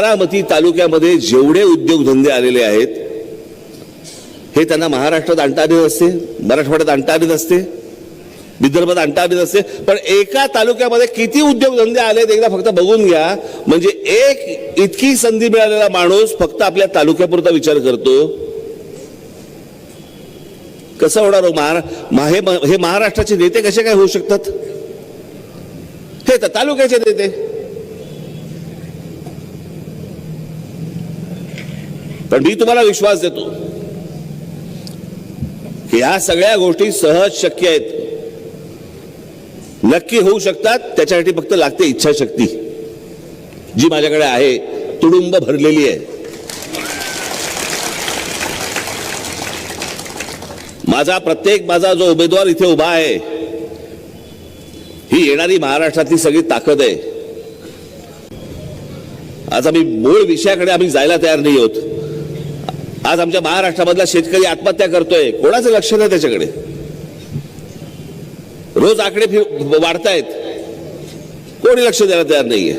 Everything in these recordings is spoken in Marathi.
बारामती तालुक्यामध्ये जेवढे उद्योगधंदे आलेले आहेत हे त्यांना महाराष्ट्रात आणता आले नसते मराठवाड्यात आणता आले नसते विदर्भात आणता आले नसते पण एका तालुक्यामध्ये किती उद्योगधंदे आलेत एकदा फक्त बघून घ्या. म्हणजे एक इतकी संधी मिळालेला माणूस फक्त आपल्या तालुक्यापुरता विचार करतो. कसं होणार हो? महारा मा- हे हे महाराष्ट्राचे नेते कसे काय होऊ शकतात? हे तर तालुक्याचे नेते. पण मी तुम्हाला विश्वास देतो की ह्या सगळ्या गोष्टी सहज शक्य आहेत. नक्की होऊ शकतात त्याच्यासाठी फक्त लागते इच्छाशक्ती जी माझ्याकडे आहे तुडुंब भरलेली आहे. माझा प्रत्येक माझा जो उमेदवार इथे उभा आहे ही येणारी महाराष्ट्रातली सगळी ताकद आहे. आज आम्ही मूळ विषयाकडे आम्ही जायला तयार नाही आहोत. आज आमच्या महाराष्ट्रामधला शेतकरी आत्महत्या करतोय. कोणाचं लक्ष नाही त्याच्याकडे? रोज आकडे वाढतायत. कोणी लक्ष द्यायला तयार नाहीये.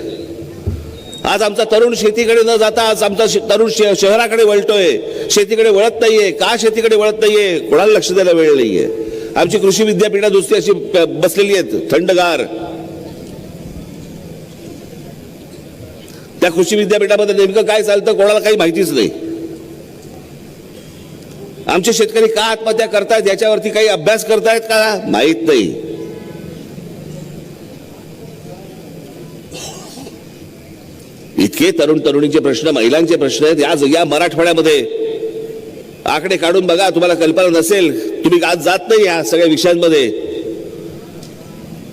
आज आमचा तरुण शेतीकडे न जाता आज आमचा तरुण शहराकडे वळतोय. शेतीकडे वळत नाहीये. का शेतीकडे वळत नाहीये? कोणाला लक्ष द्यायला वेळ नाहीये. आमची कृषी विद्यापीठा दुसरी अशी बसलेली आहेत. थंडगार. त्या कृषी विद्यापीठामध्ये नेमकं काय चालतं कोणाला काही माहितीच नाही. आमचे शेतकरी का आत्महत्या करतायत? याच्यावरती काही अभ्यास करतायत का? माहीत नाही. इतके तरुण तरुणीचे प्रश्न महिलांचे प्रश्न आहेत. आज या मराठवाड्यामध्ये आकडे काढून बघा तुम्हाला कल्पना नसेल. तुम्ही आज जात नाही या सगळ्या विषयांमध्ये.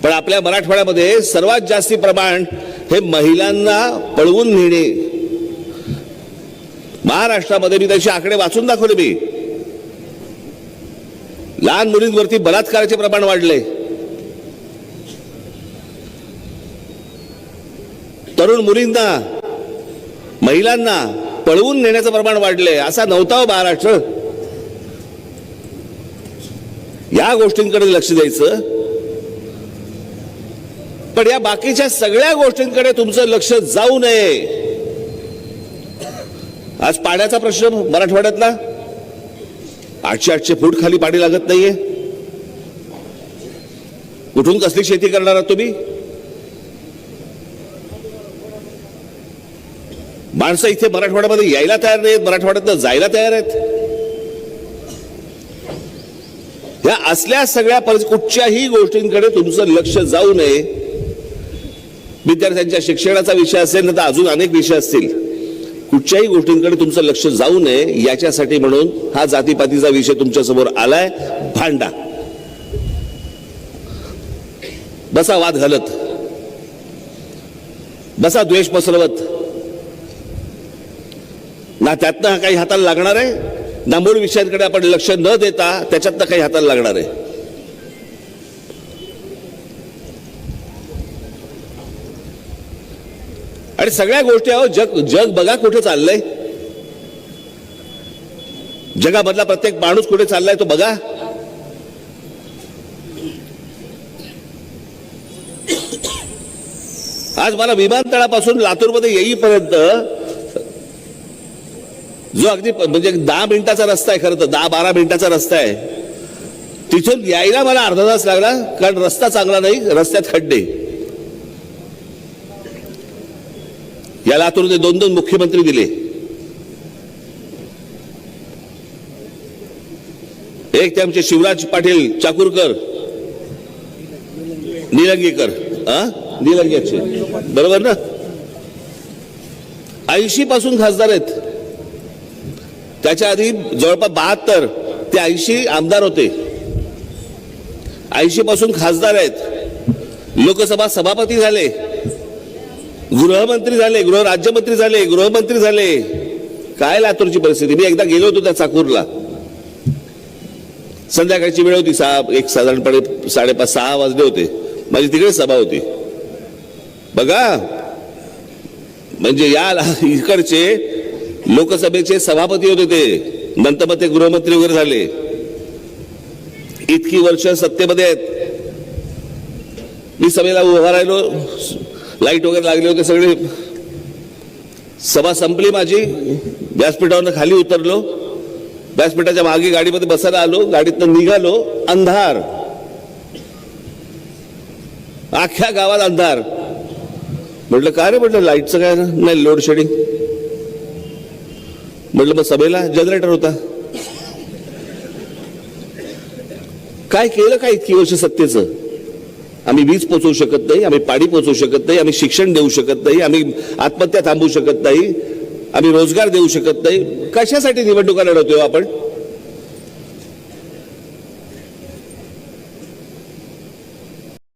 पण आपल्या मराठवाड्यामध्ये सर्वात जास्ती प्रमाण हे महिलांना पळवून नेणे. महाराष्ट्रामध्ये मी त्याचे आकडे वाचून दाखवले मी. लहान मुलींवरती बलात्काराचे प्रमाण वाढले. तरुण मुलींना महिलांना पळवून नेण्याचं प्रमाण वाढले असा नव्हता हो महाराष्ट्र. या गोष्टींकडे लक्ष द्यायचं. पण या बाकीच्या सगळ्या गोष्टींकडे तुमचं लक्ष जाऊ नये. आज पाण्याचा प्रश्न मराठवाड्यातला. आठशे आठशे फूट खाली पाणी लागत नाहीये. कुठून कसली शेती करणार आहात तुम्ही? माणसं इथे मराठवाड्यामध्ये यायला तयार नाहीत मराठवाड्यात जायला तयार आहेत. या असल्या सगळ्या परिस कुठच्याही गोष्टींकडे तुमचं लक्ष जाऊ नये. विद्यार्थ्यांच्या शिक्षणाचा विषय असेल ना तर अजून अनेक विषय असतील. कुठच्याही गोष्टींकडे तुमचं लक्ष जाऊ नये याच्यासाठी म्हणून हा जातीपातीचा विषय तुमच्यासमोर आलाय. भांडा. बसा वाद घालत. बसा द्वेष पसरवत. ना त्यातनं काही हाताला लागणार आहे? ना मूळ विषयांकडे आपण लक्ष न देता त्याच्यातनं काही हाताला लागणार आहे? आणि सगळ्या गोष्टी अहो जग जग बघा कुठे चाललंय. जगामधला प्रत्येक माणूस कुठे चाललाय तो बघा. आज मला विमानतळापासून लातूरमध्ये येईपर्यंत जो अगदी प- म्हणजे दहा मिनिटाचा रस्ता आहे खरं तर दहा बारा मिनिटाचा रस्ता आहे. तिथून यायला मला अर्धा तास लागला कारण रस्ता चांगला नाही रस्त्यात खड्डे. या लातूरने दोन दोन मुख्यमंत्री दिले. एक ते आमचे शिवराज पाटील चाकूरकर निलंगेकर हा निलंगेचे. बरोबर ना? ऐंशी पासून खासदार आहेत. त्याच्या आधी जवळपास बहात्तर ते ऐंशी आमदार होते. ऐंशी पासून खासदार आहेत. लोकसभा सभापती झाले. गृहमंत्री झाले गृह राज्यमंत्री झाले गृहमंत्री झाले. काय लातूरची परिस्थिती? मी एकदा गेलो होतो त्या चाकूरला. संध्याकाळची वेळ होती सहा एक साधारणपणे साडेपाच सहा वाजले होते. माझी तिकडे सभा होती. बघा म्हणजे या इकडचे लोकसभेचे सभापती होते ते. नंतर मग ते गृहमंत्री वगैरे झाले. इतकी वर्ष सत्तेमध्ये आहेत. मी सभेला उभा राहिलो. लाइट वगैरे लागले होते सगळे. सभा संपली माझी. व्यासपीठावरनं खाली उतरलो. व्यासपीठाच्या मागे गाडीमध्ये बसायला आलो. गाडीतनं निघालो. अंधार. अख्ख्या गावात अंधार. म्हटलं काय रे म्हटलं लाईटचं काय नाही लोड शेडिंग म्हटलं मग सभेला जनरेटर होता. काय केलं काय इतकी वर्ष सत्तेचं? आम्ही वीज पोचवू शकत नाही आम्ही पाणी पोचवू शकत नाही आम्ही शिक्षण देऊ शकत नाही आम्ही आत्महत्या थांबवू शकत नाही आम्ही रोजगार देऊ शकत नाही. कशासाठी निवडणुका लढवतोय हो आपण?